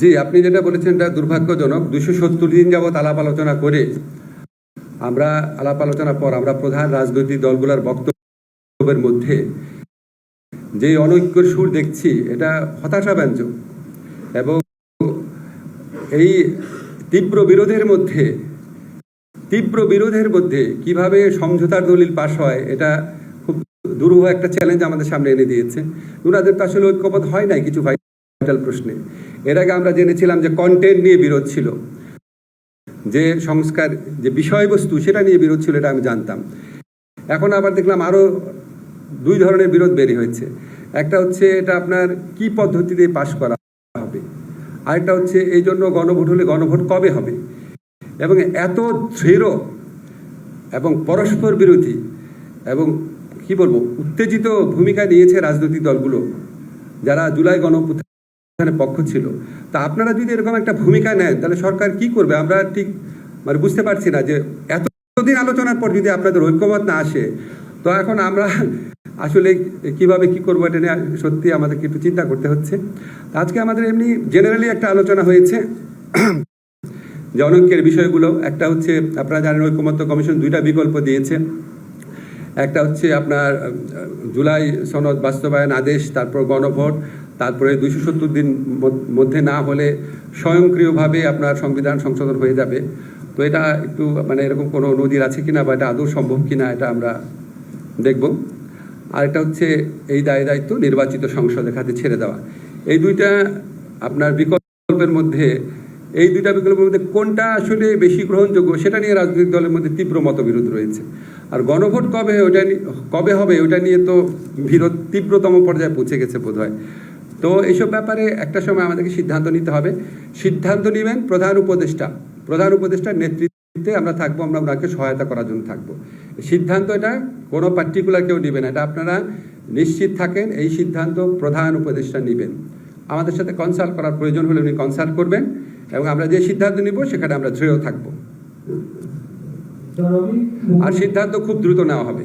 জি, আপনি যেটা বলেছেন এটা দুর্ভাগ্যজনক। দুশো সত্তর দিন যাবৎ আলাপ আলোচনা করে আমরা আলাপ আলোচনার পর আমরা প্রধান রাজনৈতিক দলগুলোর বক্তব্যের মধ্যে যে অনৈক্যর সুর দেখছি, এটা হতাশাব্যঞ্জক। এবং এই তীব্র বিরোধের মধ্যে, তীব্র বিরোধের মধ্যে কীভাবে সমঝোতার দলিল পাশ হয়, এটা খুব দুরূহ একটা চ্যালেঞ্জ আমাদের সামনে এনে দিয়েছে। ওনাদের তো আসলে ঐক্যবদ্ধ হয় নাই কিছু ভাইটাল প্রশ্নে। এর আগে আমরা জেনেছিলাম যে কন্টেন্ট নিয়ে বিরোধ ছিল। যে সংস্কার, যে বিষয়বস্তু সেটা নিয়ে বিরোধ ছিল এটা আমি জানতাম। এখন আবার দেখলাম আরও দুই ধরনের বিরোধ বেরিয়ে হয়েছে। একটা হচ্ছে এটা আপনার কি পদ্ধতিতে পাশ করা হবে? আরেকটা হচ্ছে এই জন্য গণভোট হলে গণভোট কবে হবে? এবং এত দৃঢ় এবং পরস্পর বিরোধী এবং কি বলব, উত্তেজিত ভূমিকা নিয়েছে রাজনৈতিক দলগুলো যারা জুলাই গণঅভ্যুত্থানের পক্ষ ছিল। তা আপনারা যদি এরকম একটা ভূমিকা নেন, তাহলে সরকার কি করবে? আমরা ঠিক মানে বুঝতে পারছি না যে এতদিন আলোচনার পর যদি আপনাদের ঐক্যমত না আসে, তো এখন আমরা আসলে কীভাবে কি করব এটা নিয়ে সত্যি আমাদেরকে একটু চিন্তা করতে হচ্ছে। আজকে আমাদের এমনি জেনারেলি একটা আলোচনা হয়েছে। যে অনৈক্যের বিষয়গুলো, একটা হচ্ছে আপনারা জানেন ঐক্যমত্য কমিশন দুইটা বিকল্প দিয়েছে। একটা হচ্ছে আপনার জুলাই সনদ বাস্তবায়ন আদেশ, তারপর গণভোট তারপরে দুইশো সত্তর দিন মধ্যে না হলে স্বয়ংক্রিয়ভাবে আপনার সংবিধান সংশোধন হয়ে যাবে। তো এটা একটু মানে এরকম কোনো নদীর আছে কিনা বা এটা আদৌ সম্ভব কিনা এটা আমরা দেখব। আর এটা হচ্ছে এই দায়, দায়িত্ব নির্বাচিত সংসদের খাতে ছেড়ে দেওয়া। এই দুইটা আপনার বিকল্পের মধ্যে, এই দুইটা বিকল্পের মধ্যে কোনটা আসলে বেশি গ্রহণযোগ্য সেটা নিয়ে রাজনৈতিক দলের মধ্যে তীব্র মতবিরোধ রয়েছে। আর গণভোট কবে ওটা কবে হবে ওটা নিয়ে তো বিরোধ তীব্রতম পর্যায়ে পৌঁছে গেছে বোধ হয় তো এইসব ব্যাপারে একটা সময় আমাদেরকে সিদ্ধান্ত নিতে হবে। সিদ্ধান্ত নেবেন প্রধান উপদেষ্টা। প্রধান উপদেষ্টার নেতৃত্বে আমরা থাকব আমরা ওনাকে সহায়তা করার জন্য থাকব। সিদ্ধান্ত এটা কোনো পার্টিকুলার কেউ নেবেন এটা আপনারা নিশ্চিত থাকেন এই সিদ্ধান্ত প্রধান উপদেষ্টা নেবেন। আমাদের সাথে কনসাল্ট করার প্রয়োজন হলে উনি কনসাল্ট করবেন এবং আমরা যে সিদ্ধান্ত নিব সেখানে আমরা দৃঢ় থাকব। আর সিদ্ধান্ত খুব দ্রুত নেওয়া হবে।